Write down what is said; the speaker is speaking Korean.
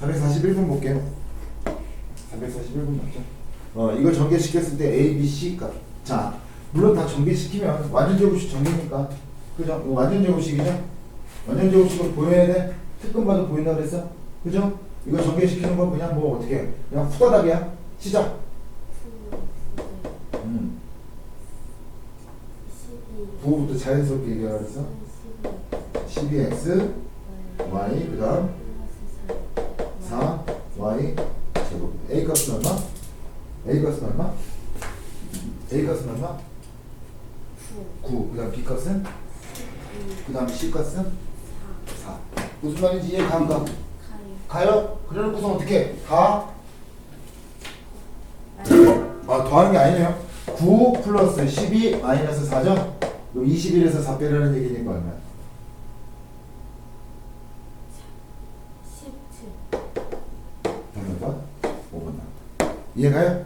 441분 볼게요. 441분 맞죠? 어, 이거 전개시켰을 때 A, B, C 값. 자, 물론 다 전개시키면 완전 제곱식 전개니까. 그죠? 이거 완전 제곱식이죠? 완전 제곱식으로 보여야 돼? 특근 봐도 보인다 그랬어? 그죠? 이거 전개시키는 건 그냥 뭐 어떻게 그냥 후다닥이야. 시작. 음. 9부터 자연스럽게 얘기하라 그랬어? 12x y 그 다음 4 y 제곱 a 값은 얼마? a 값은 얼마? a 값은 얼마? 9 그다음 b 값은? 그 다음 c 값은? 4 무슨 말인지 이해 가? 가? 가요? 그래놓고서 어떻게 다? 아 더하는 게 아니네요 9 플러스 12 마이너스 4죠? 21에서 4 빼라는 얘기니까 얼마야? 이该.